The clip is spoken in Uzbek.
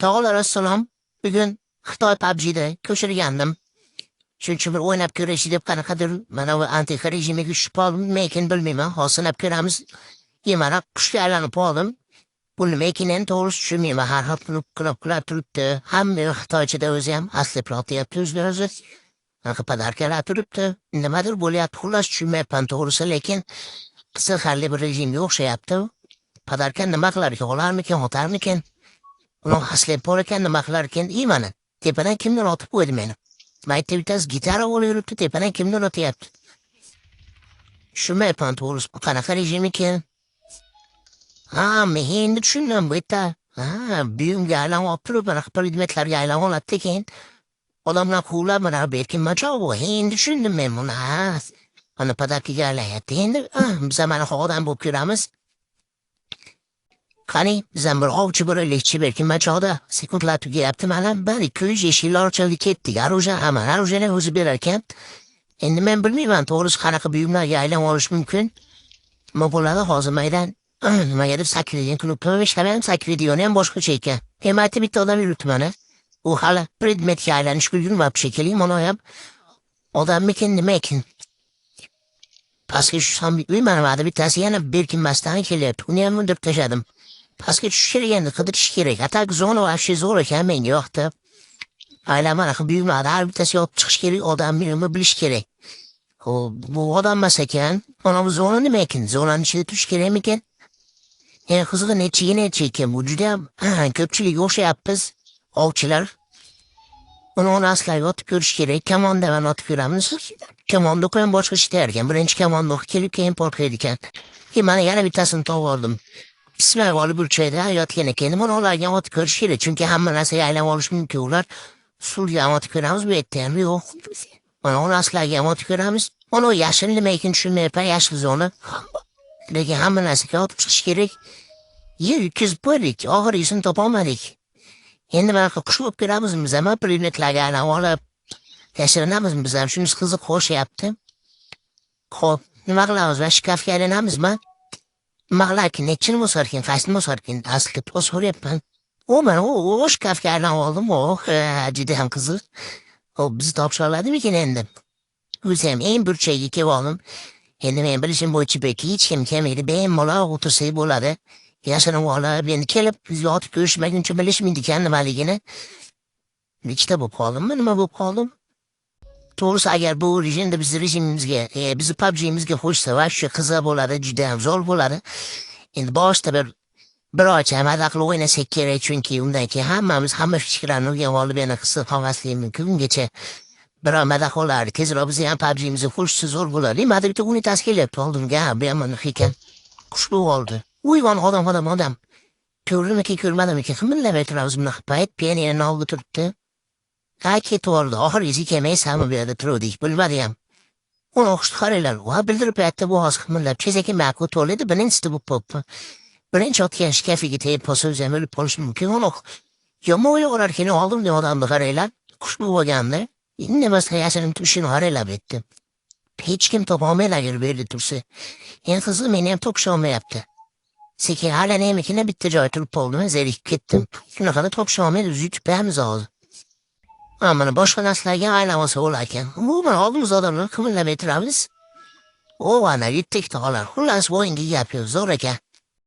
Tog'lar assalom. Bugun Xitoy pabjida ko'chirgandim. shuncha bir o'ynab ko'rish deb qanaqadir mana bu antiqa rejimiga tushib qoldimmikin bilmayman. Hozir sinab ko'ramiz. Yemana qushga aylanib qoldim. Bu nima ekanini to'g'risi tushunmayman. Har xil qilib qilib qilib turibdi. Hamma Xitoychada o'zi ham asli protyapti o'zi o'zi. Anaqa podarkalar turibdi. Nimadir bo'lyapti. Xullas tushunmayapman to'g'risi, lekin qiziqarli bir rejimga o'xshayapti. Podarka nima qilar ekan? Olarmikan, otarmikan? Uning xaslab bor ekan, nima qilar ekan? Tepadan kimdir otib qo'ydi meni. Maytda bittasi gitara olib yuribdi, tepadan kimdir otyapti. Tushunmayapman to'g'risi, bu qanaqa rejim ekan? Ha, men endi tushundim bu yerda. Ha, buyumga aylanib olib turib, anaqa predmetlarga aylanib oladi ekan. Odamlar quvlab mana berkin macho bu. Endi tushundim men buni. Ha, ana podarkaga aylanyapti. Endi ah, biz mana odam bo'lib ko'ramiz. Qani, bizdan bir ovchi bir elekchi berkin machoda sekundlar tugayapti mana bir ikki yuz yeshiklar ochildi ketdik aruja hamma arujani o'zi berar ekan endi men bilmayman to'g'risi qanaqa buyumlarga aylanib olish mumkin. Nima bo'ladi hozir maydan. Nimaga deb sakraydigan klubda ishlamayapti sakraydigani ham boshqacha ekan. Emaytda bitta odam yuribdi mana u hali predmetga aylanishga ulgurmabdi shekilli mana ham odammikin nima ekan pastga tushsam uy mana bada bittasi yana berkinmasdan kelyapti. Uni ham undirib tashladim pastga tushish kerak endi qidirish kerak atak zona вообще zo'r ekan menga yoqdi aylanma anaqa buyumlarni har bittasiga olib chiqish kerak odamni nima bilish kerak ho'p bu odam emas ekan mana bu zona nima ekan zonani ichida turish kerakmikan eng qizig'i nechiga necha ekan bu judayam ko'pchilik o'xshayapmiz ovchilar uni onasilarga otib ko'rish kerak kamonda man otib ko'ramiz kamonda ham boshqa ishlar ekan birinchi kamonda o'qib kelib keyin portlaydi ekan keyin mana yana bittasini topib oldim Bismillah olib burchakda yotgan ekan mana ularga ot ko'rish kerak chunki hamma narsaga aylanib olish mumkin. Ular suvga ot ko'ramiz bu yerda ham yo'q. Mana onasilarga ham otib ko'ramiz. Mana u yashil nima ekan tushunmayapman yashil zona lekin hamma narsaga otib chiqish kerak. Yer yutkazib qo'ydik oxirgisini topolmadik. Endi mana qush bo'lib ko'ramiz biz ham predmetlarga aylanib olib yashirinamiz biz ham shunisi qiziq qo'shyapti. Ho'p nima qilamiz? Va shkafga aylanamizmi? Mag'larkin nechini bosarkin, qaysini bosarkin, asli to's so'rayapman. U mana u u shkafga aylanib oldim, o juda ham qiziq. Hop bizni topshira oladimikin endi? O'zi ham eng burchagiga kelib oldim. Endi men bilishim bo'yicha belki hech kim kelmaydi, bemalol o'tirsak bo'ladi. Yashirinib olib, endi kelib bizga otib ko'rishmaguncha bilishmaydi ekan nimaligini. Nechta bo'lib qoldimmi, nima bo'lib qoldim? To'g'risi agar bu rejimda biz rejimimizga, e, bizni PUBG'imizga qo'shsa va shu qiziq bo'ladi, juda ham zo'r bo'ladi. Endi boshida bir bir oycha maza qilib o'ynasak kerak, chunki undan keyin hammamiz hamma fikrlarni o'rganib olib yana qisqa qolmaslik mumkin. Ungacha biror madax olardi. Tezroq biz ham PUBG'imizni qo'shsa zo'r bo'ladi. Nimada bitta unitasi kelyapti oldimga, bu ham ekan. Xushbu oldi. Uyvon odam, odam, odam. Ko'rdimiki, ko'rmadimikin qimillamay turamiz bunaqa payt, pianinoning oldida turibdi. Ha ketib oldi. Oxirgisi kelmaysanmi bu yerda turuvdik, bilmadim. Uni o'qishni qaranglar, va bildirib aytdi bu hozir qimillab, chezaki ma'qul to'ladi, birinchisi bu poppi. Birinchi otgan shkafiga tegib qolsa o'zi ham o'lib qolishi mumkin. Uni yomon o'ylar keyin oldim deb odamni qaranglar. Xushbu bo'lganda, endi boshqa yashirin turishini qaranglar bitdi. Hech kim topolmaydi agar bu yerda tursa. Endi qizi meni ham topisholmayapti. Sekin hala nemikina bitta joy turib qoldim, zerikib ketdim. Shunaqada topisholmaydi, yutibamiz hozir. Mana boshqa narsalarga aylanmasa bo'larkan. Umuman oldimizda odamlar qimirlamay turamiz. O ana yetdik tog'lar. Xullas bu gap yo'q, zo'r ekan.